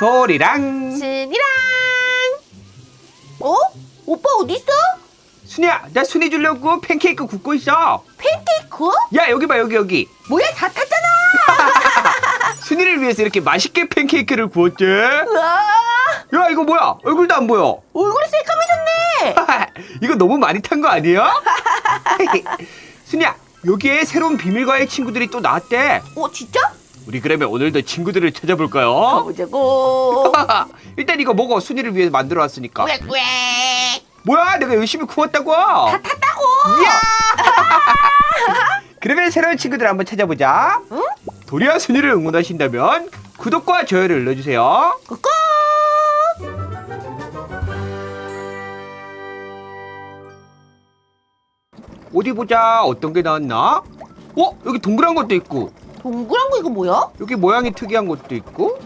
도리랑. 순이랑. 어? 오빠 어디 있어? 순이야 나 순이 주려고 팬케이크 굽고 있어. 팬케이크? 야 여기 봐 여기 여기. 뭐야 다 탔잖아. 순이를 위해서 이렇게 맛있게 팬케이크를 구웠지? 야 이거 뭐야? 얼굴도 안 보여. 얼굴이 새까매졌네. 이거 너무 많이 탄 거 아니에요? 순이야 여기에 새로운 비밀과의 친구들이 또 나왔대. 어 진짜? 우리 그러면 오늘도 친구들을 찾아볼까요? 가보자고. 일단 이거 먹어. 순이를 위해서 만들어 왔으니까. 꾸액꾸액 뭐야? 내가 열심히 구웠다고? 다 탔다고! 이야! 그러면 새로운 친구들 한번 찾아보자. 응? 도리와 순이를 응원하신다면 구독과 좋아요를 눌러주세요. 꾹꾹! 어디 보자. 어떤 게 나왔나? 어? 여기 동그란 것도 있고 동그란 거 이거 뭐야? 여기 모양이 특이한 것도 있고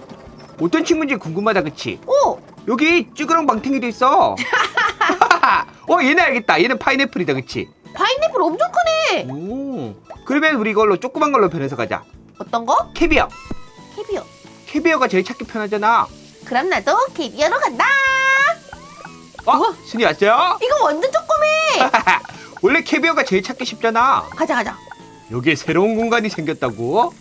어떤 친구인지 궁금하다 그치? 어. 여기 쭈그렁 방탱이도 있어. 어 얘네 알겠다. 얘는 파인애플이다 그치? 파인애플 엄청 크네. 오. 그러면 우리 이걸로 조그만 걸로 변해서 가자. 어떤 거? 캐비어. 캐비어. 캐비어가 제일 찾기 편하잖아. 그럼 나도 캐비어로 간다. 어? 우와. 순이 왔어요? 이거 완전 조그매. 원래 캐비어가 제일 찾기 쉽잖아. 가자 가자 여기에 새로운 공간이 생겼다고.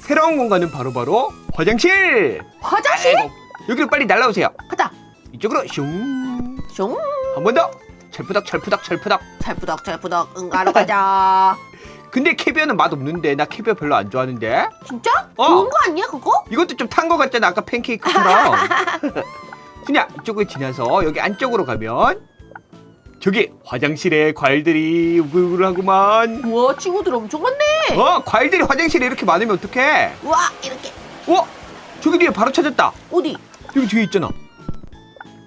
새로운 공간은 바로바로 화장실! 화장실? 아이고, 여기로 빨리 날라오세요. 가자. 이쪽으로 슝. 숑 한 번 더. 철푸덕 철푸덕 철푸덕 찰푸덕 찰푸덕 응가로 가자. 근데 캐비어는 맛 없는데 나 캐비어 별로 안 좋아하는데. 진짜? 어. 좋은 거 아니야 그거? 이것도 좀 탄 거 같잖아 아까 팬케이크처럼. 순이야 이쪽을 지나서 여기 안쪽으로 가면 저기 화장실에 과일들이 우글우글하구만. 우와 친구들 엄청 많네. 어 과일들이 화장실에 이렇게 많으면 어떡해? 우와 이렇게. 어? 저기 뒤에 바로 찾았다. 어디? 여기 뒤에 있잖아.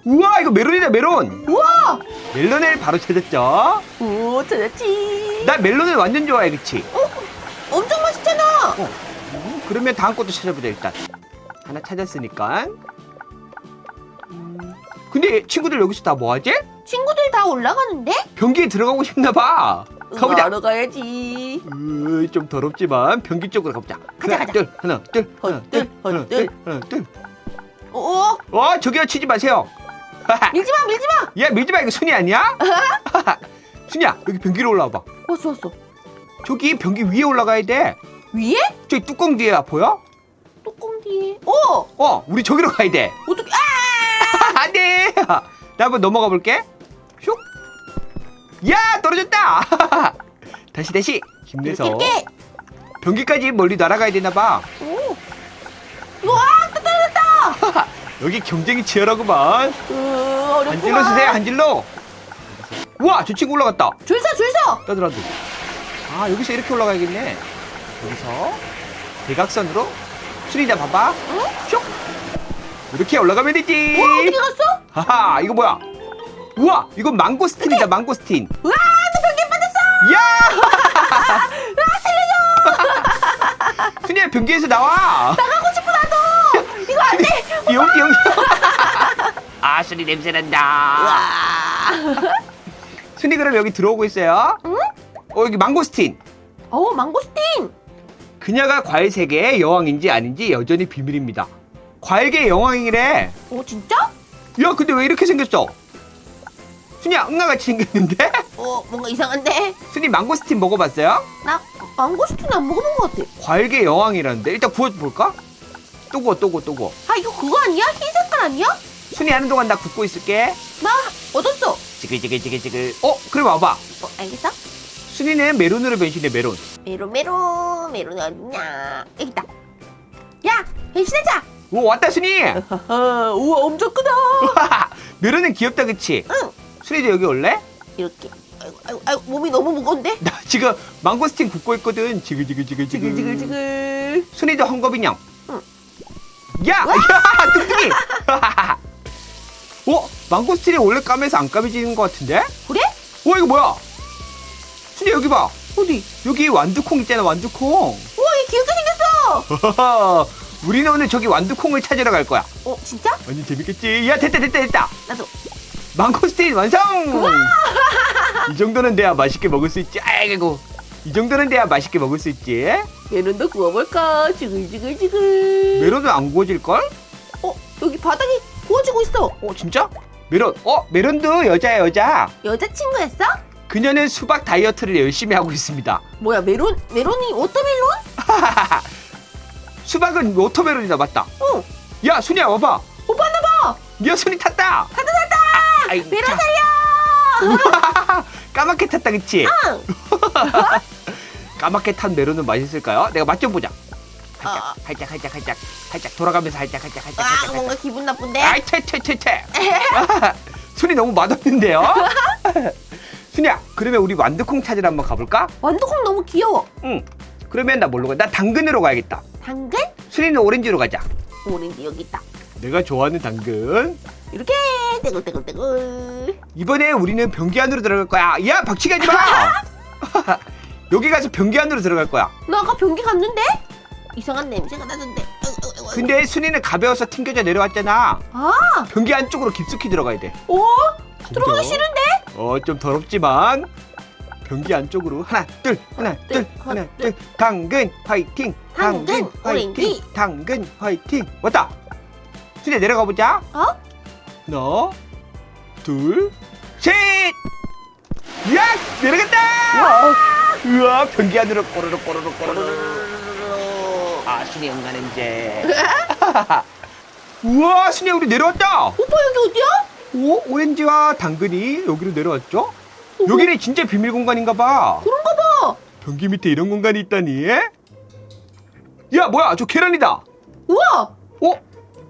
우와 이거 메론이다 메론. 우와! 멜론을 바로 찾았죠? 오 찾았지. 나 멜론을 완전 좋아해 그치? 엄청 맛있잖아. 음, 그러면 다음 것도 찾아보자 일단. 하나 찾았으니까. 음, 근데 친구들 여기서 다 뭐하지? 친구들 다 올라가는데? 변기에 들어가고 싶나 봐. 가보자. 응가로 가야지. 으, 좀 더럽지만 변기 쪽으로 가보자. 가자, 하나 가자. 둘 하나 둘 하나 둘 하나. 둘 하나 둘. 오 와 저기요 치지 마세요. 밀지 마 밀지 마! 야 밀지 마 이거 순이 아니야? 순이야 여기 변기로 올라와 봐. 왔어 왔어. 저기 변기 위에 올라가야 돼. 위에? 저기 뚜껑 뒤에 보여? 뚜껑 뒤에. 오 어 우리 저기로 가야 돼. 어떻게 아! 안 돼! 나 한번 넘어가 볼게. 슉. 야 떨어졌다! 다시 다시. 힘내서. 이렇게 변기까지 멀리 날아가야 되나 봐. 오! 우와 또 떨어졌다! 여기 경쟁이 치열하구만. 으 어렵구만. 한 질로 쓰세요 한 질로 우와 저 친구 올라갔다. 줄서 줄서! 떠들어도. 아 여기서 이렇게 올라가야겠네. 여기서 대각선으로 수리자 봐봐. 응? 슉 이렇게 올라가면 되지. 우와 어떻게 갔어? 하하 이거 뭐야 우와 이건 망고스틴이다 망고스틴. 우와 또 변기에 빠졌어! 야! 순이야 변기에서 나와! 나가고 싶어 나도! 이거 안돼! 띠용 띠용 아 순이 냄새 난다. 우와. 순이 그럼 여기 들어오고 있어요? 응? 어 여기 망고스틴. 어 망고스틴! 그녀가 과일 세계의 여왕인지 아닌지 여전히 비밀입니다. 과일계 여왕이래. 어 진짜? 야 근데 왜 이렇게 생겼어 순이야 응나같이 생겼는데? 어 뭔가 이상한데? 순이 망고스틴 먹어봤어요? 나 망고스틴 안 먹어본 것 같아. 과일계 여왕이라는데? 일단 구워볼까? 또 구워 또 구워 또 구워. 아 이거 그거 아니야? 흰 색깔 아니야? 순이 하는 동안 나 굽고 있을게. 나 얻었어. 지글지글지글지글. 어 그래 와봐. 어 알겠어? 순이는 메론으로 변신해 메론. 메론 메론. 메론 어딨냐? 여기 있다. 야 변신하자. 오 왔다 순이. 우와 엄청 크다. 메론은 귀엽다 그치? 응 순이도 여기 올래? 이렇게 아이고 아이고, 아이고 몸이 너무 무거운데 나 지금 망고스틴 굽고 있거든 지글지글지글지글 지글지글지글 순이도 헝겊인형 응. 야! 야! 뚱뚱이! 어? 망고스틴이 원래 까매서 안 까매지는 것 같은데? 그래? 어 이거 뭐야? 순이 여기 봐 어디? 여기 완두콩 있잖아 완두콩 우와 얘 귀엽게 생겼어 우리는 오늘 저기 완두콩을 찾으러 갈 거야 어 진짜? 완전 재밌겠지 야 됐다 됐다 됐다 나도 망고스틴 완성 이 정도는 돼야 맛있게 먹을 수 있지 아이고 이 정도는 돼야 맛있게 먹을 수 있지 메론도 구워볼까 지글지글지글 메론은 안 구워질걸? 어 여기 바닥이 구워지고 있어. 어 진짜? 메론 어 메론도 여자야 여자 여자친구였어? 그녀는 수박 다이어트를 열심히 하고 있습니다 뭐야 메론 메론이 워터멜론? 수박은 워터멜론이다 맞다 어. 야 순이야 와봐 오빠 나 봐. 야 순이 탔다 탔다 탔다. 아이, 메론 자. 살려. 까맣게 탔다 그치? 응. 까맣게 탄 메론은 맛있을까요? 내가 맛 좀 보자 아, 살짝 살짝 살짝 살짝 돌아가면서 살짝 살짝 살짝 아 뭔가 기분 나쁜데. 아이 퇴퇴퇴퇴 순이 너무 맛없는데요? 순이야 그러면 우리 완두콩 찾으러 한번 가볼까? 완두콩 너무 귀여워. 응 그러면 나 뭘로 가? 나 당근으로 가야겠다 당근? 순이는 오렌지로 가자 오렌지 여기 있다. 내가 좋아하는 당근. 이렇게. 떼글떼글떼글. 이번에 우리는 변기 안으로 들어갈 거야. 야 박치기 하지 마! 여기 가서 변기 안으로 들어갈 거야. 나 아까 변기 갔는데? 이상한 냄새가 나던데. 근데 순이는 가벼워서 튕겨져 내려왔잖아. 아, 변기 안쪽으로 깊숙이 들어가야 돼. 오 들어가기 싫은데? 어 좀 더럽지만 변기 안쪽으로 하나 둘 하나 둘 하나 둘. 당근 화이팅! 당근 오렌지. 당근 화이팅! 왔다 순이 내려가 보자 어? 하나 둘 셋 야 내려간다 와. 우와 변기 안으로 꼬르르 꼬르르 꼬르르 아 순이 응가는제 우와 순이 우리 내려왔다 오빠 여기 어디야? 오 오렌지와 당근이 여기로 내려왔죠 여기는 진짜 비밀 공간인가 봐 그런가 봐. 변기 밑에 이런 공간이 있다니 야 뭐야 저 계란이다 우와.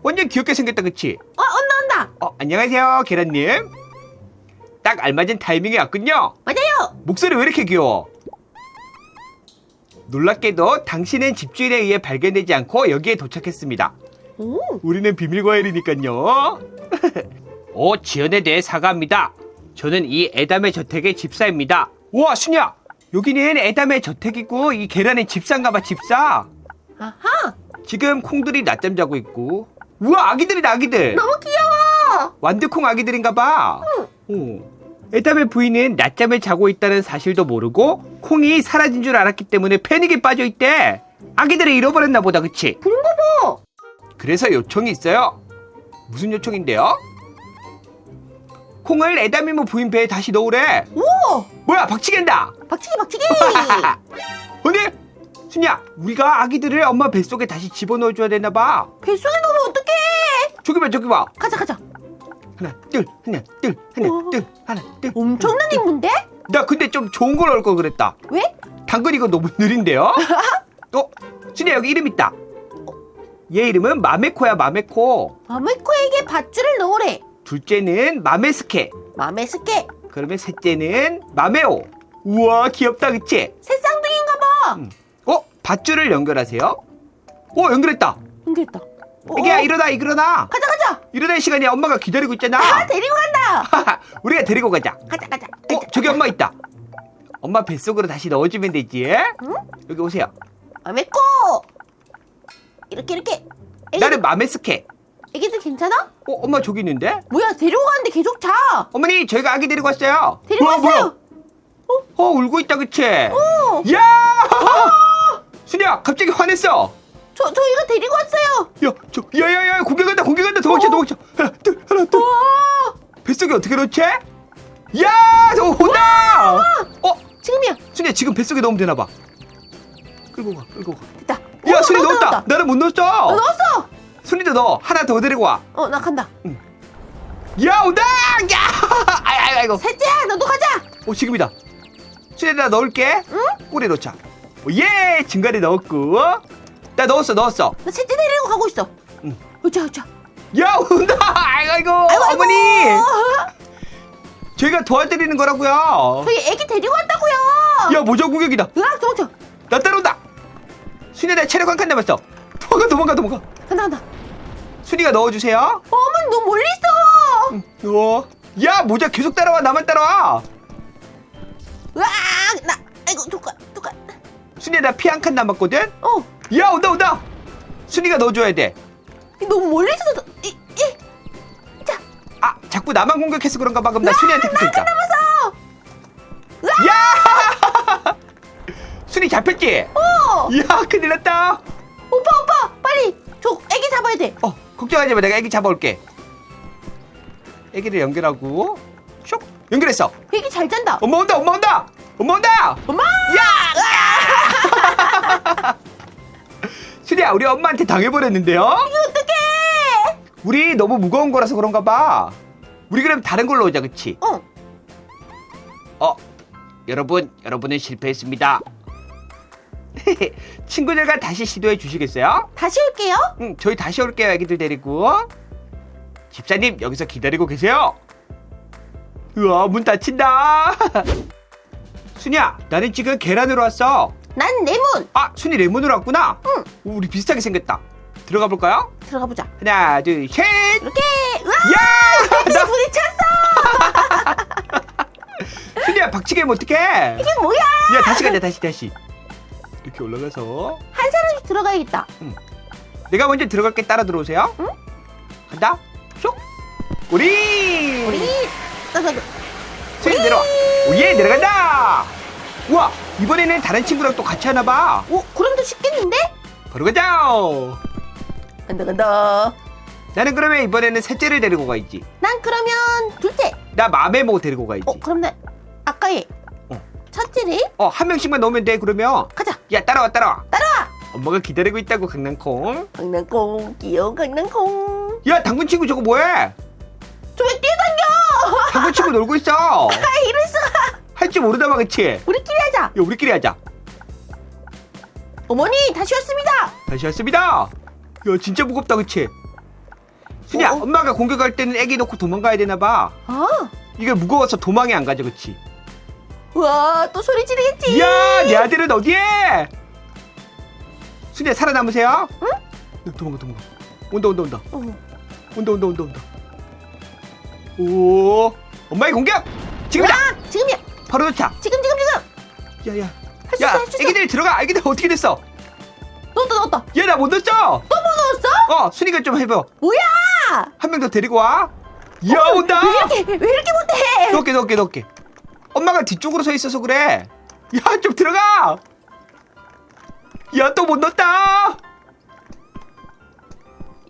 어 완전 귀엽게 생겼다 그치 어, 온다 온다. 어 안녕하세요 계란님 딱 알맞은 타이밍에 왔군요 맞아요. 목소리 왜 이렇게 귀여워 놀랍게도 당신은 집주인에 의해 발견되지 않고 여기에 도착했습니다 오. 우리는 비밀 과일이니까요. 오, 지연에 대해 사과합니다. 저는 이 에담의 저택의 집사입니다. 우와, 순야! 여기는 에담의 저택이고 이 계란의 집사인가봐, 집사. 아하. 지금 콩들이 낮잠 자고 있고. 우와, 아기들이다, 아기들. 너무 귀여워. 완두콩 아기들인가봐. 오. 에담의 부인은 낮잠을 자고 있다는 사실도 모르고 콩이 사라진 줄 알았기 때문에 패닉에 빠져 있대. 아기들을 잃어버렸나 보다, 그치? 그런가 봐. 그래서 요청이 있어요. 무슨 요청인데요? 콩을 에다미모 부인 배에 다시 넣으래. 우와. 뭐야, 박치기한다. 박치기 박치기. 언니, 순야, 우리가 아기들을 엄마 뱃속에 다시 집어넣어줘야 되나 봐. 뱃속에 넣으면 어떡해? 저기 봐, 저기 봐. 가자 가자. 하나, 둘, 하나, 둘, 하나, 우와. 둘, 하나, 둘. 엄청난 인문데? 나 근데 좀 좋은 걸 넣을 걸 그랬다. 왜? 당근 이거 너무 느린데요? 어, 순야 여기 이름 있다. 얘 이름은 마메코야, 마메코. 마메코에게 밧줄을 넣으래. 둘째는 마메스케. 맘에 스케. 그러면 셋째는 마메오. 우와 귀엽다 그치? 새쌍둥이인가 봐. 음. 어? 밧줄을 연결하세요. 어 연결했다. 연결했다. 애기야 어, 일어나 일어나. 가자 가자. 일어날 시간이 엄마가 기다리고 아 있잖아. 데리고 간다. 우리가 데리고 가자. 가자 가자. 어 저기 엄마 있다. 엄마 뱃속으로 다시 넣어주면 되지. 응? 여기 오세요. 마메코. 이렇게 이렇게. 애기들, 나는 마메스케. 애기들 괜찮아? 어 엄마 저기 있는데? 뭐야 데리고 가는데 계속 자. 어머니 저희가 아기 데리고 왔어요. 데리고 뭐야? 왔어요. 어 울고 있다 그치? 어. 야! 순이야 갑자기 화냈어. 저 저희가 데리고 왔어요. 야, 저, 야, 야, 야, 공격한다, 공격한다, 도망쳐, 어? 도망쳐. 하나, 둘, 하나, 둘. 와. 뱃속에 어떻게 넣지? 야, 저거 온다! 어, 지금이야. 순이야, 지금 뱃속에 넣으면 되나 봐. 끌고 가, 끌고 가. 됐다. 야, 어, 순이 넣었다, 넣었다. 나는 못 넣었어. 어, 넣었어. 순이도 넣어. 하나 더 데리고 와. 어나 간다. 야, 온다! 야! 아이, 아이, 아이고. 셋째야 너도 가자. 어, 지금이다. 순이야, 나 넣을게. 응? 꼬리 넣자. 어, 예! 중간에 넣었고. 나 넣었어, 넣었어. 나 셋째 데리고 가고 있어. 응. 어자 어자. 야, 온다! 아이고, 아이고. 아이고, 아이고. 어머니! 저희가 도와드리는 거라고요. 저희 애기 데리고 왔다고요. 야, 모자 구경이다. 으악 도망쳐. 나 따라온다. 순이 내 체력 한 칸 남았어. 도망가 도망가 도망가. 간다 간다. 순이가 넣어주세요. 어머니 너무 멀리 있어. 응. 어. 야 모자 계속 따라와 나만 따라와. 으악 나 아이고 누가. 순이 나피 한 칸 남았거든. 어 야 온다 온다. 순이가 넣어줘야 돼. 너무 멀리 있어서 이 이. 아 자꾸 나만 공격해서 그런가 봐. 그럼 나 순이한테 붙어 있자. 남았어. 야. 순이 잡혔지? 어야 큰일 났다. 오빠 오빠 빨리 저 애기 잡아야 돼. 어 걱정하지 마 내가 애기 잡아올게 애기를 연결하고 슉 연결했어 애기 잘 잔다. 엄마 온다 엄마 온다 엄마 온다 엄마! 수리야 우리 엄마한테 당해버렸는데요? 어떡해! 우리 너무 무거운 거라서 그런가 봐. 우리 그럼 다른 걸로 오자 그치? 어, 어 여러분 여러분은 실패했습니다. 친구들과 다시 시도해 주시겠어요? 다시 올게요. 응 저희 다시 올게요 애기들 데리고. 집사님 여기서 기다리고 계세요. 우와 문 닫힌다. 순이야 나는 지금 계란으로 왔어 난 레몬. 아 순이 레몬으로 왔구나 응. 오, 우리 비슷하게 생겼다 들어가 볼까요? 들어가 보자. 하나 둘 셋 이렇게. 우와! 야! 나 부딪혔어. 순이야 박치기 하면 어떡해 이게 뭐야? 야 다시 가자 다시 다시 이렇게 올라가서 한 사람씩 들어가야겠다. 내가 먼저 들어갈게 따라 들어오세요 응? 간다 쏙 우리 우리 나가 순이 내려와 오예 내려간다 우와 이번에는 다른 친구랑 또 같이 하나봐 오, 그럼 더 쉽겠는데? 바로 가자 간다 간다. 나는 그러면 이번에는 셋째를 데리고 가야지 난 그러면 둘째. 나 마메모 데리고 가야지 어, 그럼 나 아까의 어. 첫째를 어 한 명씩만 넣으면 돼 그러면 가자. 야 따라와 따라와 따라와. 엄마가 기다리고 있다고 강낭콩 강낭콩 귀여운 강낭콩. 야 당근 친구 저거 뭐해 저왜 뛰어다녀? 당근 친구 놀고 있어 아, 이럴 수가. 할줄 모르다 봐 그치? 우리끼리 하자. 야 우리끼리 하자. 어머니 다시 왔습니다. 다시 왔습니다. 야 진짜 무겁다 그치? 순이야 어, 어. 엄마가 공격할 때는 애기 놓고 도망가야 되나 봐. 아, 이게 무거워서 도망이 안 가죠 그치? 우와 또 소리 지르겠지. 이야 내 아들은 어디에? 순이야 살아남으세요. 응? 도망가 도망가. 온다 온다 온다. 어, 온다 온다 온다 온다. 오 엄마의 공격! 지금이다! 아, 지금이야. 바로 놓자. 지금 지금 지금. 야야. 할 수 있어 야 할수 있어. 애기들 들어가. 애기들 어떻게 됐어? 넣었다 넣었다. 얘 나 못 넣었죠? 또뭐 넣었어? 어 순이가 좀 해봐. 뭐야? 한 명 더 데리고 와. 이야 온다! 왜 이렇게 왜 이렇게 못해? 넣을게 넣을게 넣을게. 엄마가 뒤쪽으로 서 있어서 그래. 야 좀 들어가! 야 또 못 넣었다!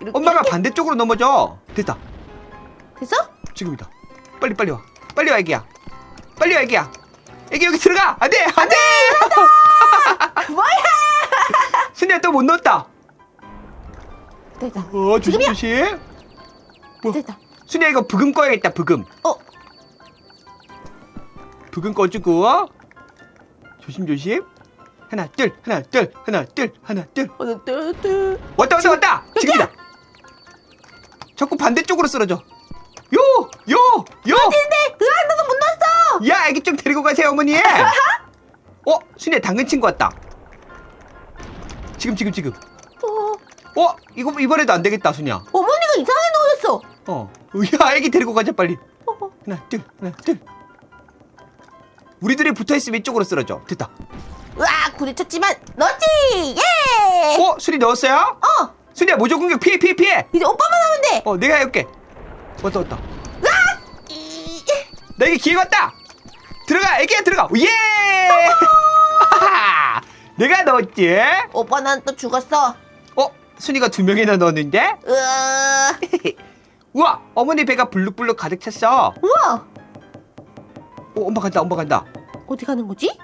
이렇게, 엄마가 이렇게. 반대쪽으로 넘어져. 됐다. 됐어? 지금이다. 빨리 빨리 와. 빨리 와 애기야 빨리 와 애기야. 애기 여기 들어가. 안돼 안돼. 뭐야? 순이야 또 못 넣었다. 됐다. 어 조심 지금이야. 조심. 뭐? 됐다. 순이야 이거 부금 꺼야겠다 부금. 어, 부금 꺼주고. 조심 조심. 하나 둘 하나 둘 하나 둘 하나 둘. 하나 둘둘. 왔다 왔다 왔다. 지금이다. 자꾸 반대쪽으로 쓰러져. 요 요 요 야 애기 좀 데리고 가세요 어머니. 어 순이야 당근 친구 왔다. 지금 지금 지금. 어, 어 이거 이번에도 안 되겠다 순이야. 어머니가 이상하게 넣어줬어. 어야 애기 데리고 가자 빨리. 어, 어. 하나 둘 하나 둘. 우리 둘이 붙어 있으면 이쪽으로 쓰러져. 됐다. 으아 부딪혔지만 넣었지. 예. 어 순이 넣었어요? 어, 순이야 모조 공격 피해 피해 피해. 이제 오빠만 하면 돼. 어 내가 해올게. 왔다 왔다. 이, 나에게 기회가 왔다 들어가! 애기야 들어가! 예! 내가 넣었지? 오빠 난 또 죽었어. 어? 순이가 두 명이나 넣었는데? 으아. 우와! 어머니 배가 불룩불룩 가득 찼어. 우와. 어 엄마 간다 엄마 간다. 어디 가는 거지?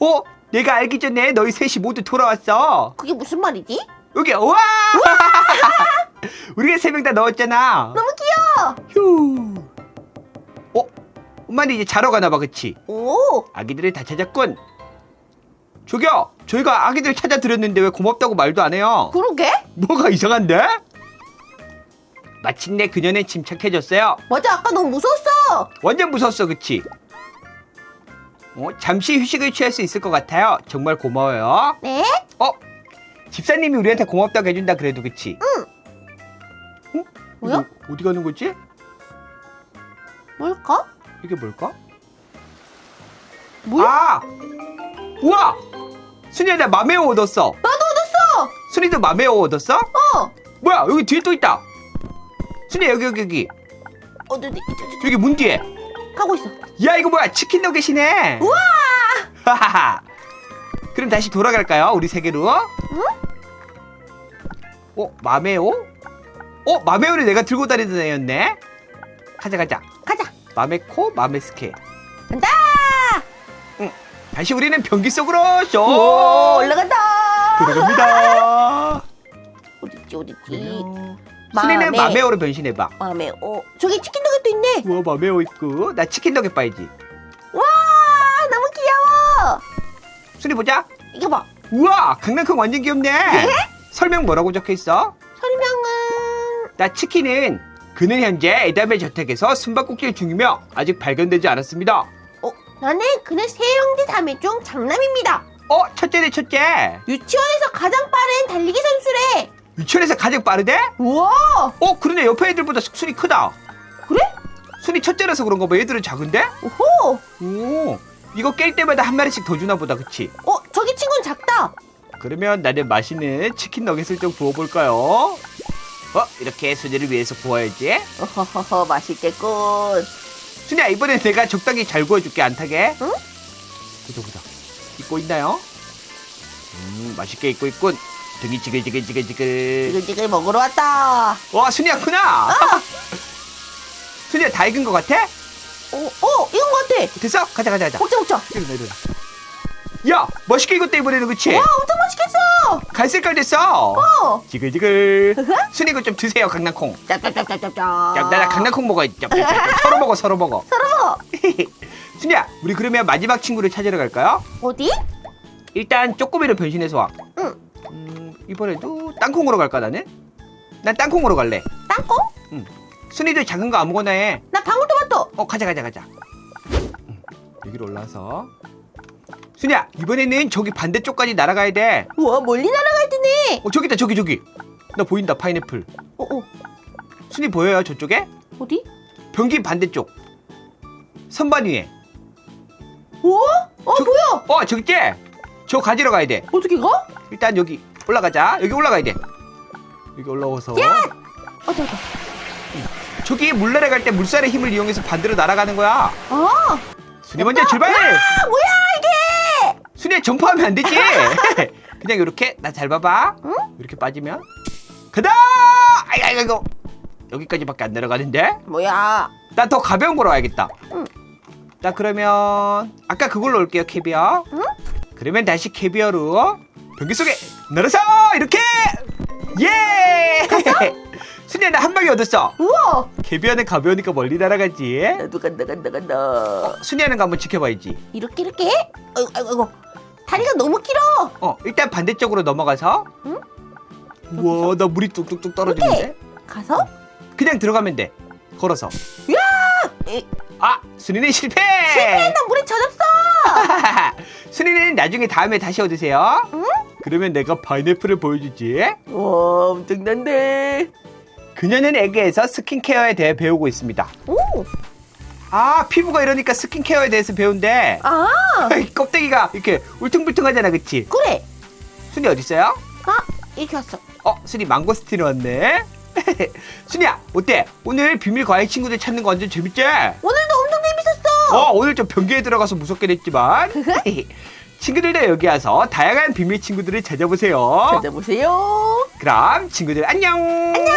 어? 내가 알기 전에 너희 셋이 모두 돌아왔어. 그게 무슨 말이지? 여기 우와! 우리가 세 명 다 넣었잖아. 너무 귀여워. 휴 어 엄마는 이제 자러 가나 봐 그치 오. 아기들을 다 찾았군 저기요 저희가 아기들 찾아드렸는데 왜 고맙다고 말도 안 해요 그러게? 뭐가 이상한데? 마침내 그녀는 침착해졌어요 맞아 아까 너무 무서웠어. 완전 무서웠어 그치? 어, 잠시 휴식을 취할 수 있을 것 같아요 정말 고마워요 네? 어? 집사님이 우리한테 고맙다고 해준다 그래도 그치? 응 어? 뭐야? 어디 가는 거지? 뭘까? 이게 뭘까? 뭐야? 아! 우와! 순이야 나 마메오 얻었어 나도 얻었어. 순이도 마메오 얻었어? 어. 뭐야 여기 뒤에 또 있다 순이야 여기 여기 여기 어, 네, 네, 저, 저, 저, 여기 문 뒤에 가고 있어. 야 이거 뭐야 치킨 너겟이네 우와. 하하하 그럼 다시 돌아갈까요 우리 세계로 응? 어 마메오? 어 마메오를 내가 들고 다니던 애였네. 가자 가자. 마메코 마메스케. 간다. 다시 우리는 변기 속으로 쇼 오, 올라간다. 들어갑니다. 어딨지 어딨지. 순이는 마메. 마메오로 변신해봐. 마음에 어 저기 치킨 너겟도 있네. 우와 마메오 있고 나 치킨 너겟 봐야지. 와 너무 귀여워. 순이 보자. 이거 봐. 우와 강낭콩 완전 귀엽네. 설명 뭐라고 적혀 있어? 설명은 나 치킨은 그는 현재 에담의 저택에서 숨바꼭질 중이며 아직 발견되지 않았습니다. 어 나는 그네 세 형제 자매 중 장남입니다. 어 첫째네 첫째. 유치원에서 가장 빠른 달리기 선수래. 유치원에서 가장 빠르대? 우와 어 그러네 옆에 애들보다 순이 크다. 그래? 순이 첫째라서 그런가 봐. 얘들은 작은데? 오호. 오 이거 깰 때마다 한 마리씩 더 주나 보다 그치? 어 저기 친구는 작다. 그러면 나는 맛있는 치킨 너겟을 좀 구워볼까요? 어 이렇게 순이를 위해서 구워야지. 어허허허 맛있겠군. 순이야 이번엔 내가 적당히 잘 구워줄게 안 타게. 응? 보자 보자. 익고 있나요? 음 맛있게 익고 있군. 등이 지글지글지글지글. 지글지글 먹으러 왔다. 와 순이야 크나? 순이야 다 익은 것 같아? 어, 어 이건 것 같아. 됐어? 가자 가자 가자. 먹자 먹자. 일어나 일어나. 야 맛있게 익었다 이번에는 그치? 와 엄청 맛있겠어. 갈색깔 됐어. 어. 지글지글. 순이 이거 좀 드세요 강낭콩. 짭짭짭짭짭. 야, 나, 나 강낭콩 먹어야지. 짭, 짭, 짭, 짭. 서로 먹어, 서로 먹어. 서로 먹어. 순이야, 우리 그러면 마지막 친구를 찾으러 갈까요? 어디? 일단 쪼꼬미로 변신해서 와. 응. 음, 이번에도 땅콩으로 갈까 나는? 난 땅콩으로 갈래. 땅콩? 순이도 작은 거 아무거나 해. 나 방울토마토. 어, 가자, 가자, 가자. 음, 여기로 올라서. 순이야, 이번에는 저기 반대쪽까지 날아가야 돼. 우와 멀리 날아갈 때네. 어, 저기 있다, 저기, 저기. 나 보인다, 파인애플. 어, 어. 순이 보여요, 저쪽에? 어디? 변기 반대쪽. 선반 위에. 우와? 어 저- 보여. 어, 저기 있지? 저 가지러 가야 돼. 어떻게 가? 일단 여기 올라가자. 여기 올라가야 돼. 여기 올라와서 어디 어디. 저기 물 내려갈 때 물살의 힘을 이용해서 반대로 날아가는 거야. 아, 순이 먼저 출발. 아 뭐야 이게? 순이 점프하면 안 되지. 그냥 이렇게 나 잘 봐봐. 응? 이렇게 빠지면 가다. 아이 아이 이거 여기까지밖에 안 내려가는데. 뭐야? 난더 가벼운 거로 와야겠다. 응. 자 그러면 아까 그걸로 올게요 캐비어. 응? 그러면 다시 캐비어로 변기 속에 날아서 이렇게 예. 순이야 나 한 방에 얻었어. 우와. 캐비어는 가벼우니까 멀리 날아가지. 나도 간다 간다 간다. 순이하는 거 한번 지켜봐야지. 이렇게 이렇게? 아이고 아이고 아이고. 다리가 너무 길어. 어 일단 반대쪽으로 넘어가서. 응? 우와 나 물이 뚝뚝뚝 떨어지는데. 가서? 그냥 들어가면 돼. 걸어서. 에, 아 순이는 실패. 나 물에 젖었어. 순이는 나중에 다음에 다시 얻으세요. 응? 그러면 내가 파인애플을 보여주지. 와 엄청난데. 그녀는 에그에서 스킨케어에 대해 배우고 있습니다. 오. 아 피부가 이러니까 스킨케어에 대해서 배운대. 아 껍데기가 이렇게 울퉁불퉁하잖아, 그치? 그래. 순이 어디 있어요? 아 이렇게 왔어. 어, 순이 망고스틴 왔네. 순이야, 어때? 오늘 비밀 과외 친구들 찾는 거 완전 재밌지? 오늘도 엄청 재밌었어. 어, 오늘 좀 변기에 들어가서 무섭게 됐지만 친구들도 여기 와서 다양한 비밀 친구들을 찾아보세요. 찾아보세요. 그럼 친구들 안녕. 안녕.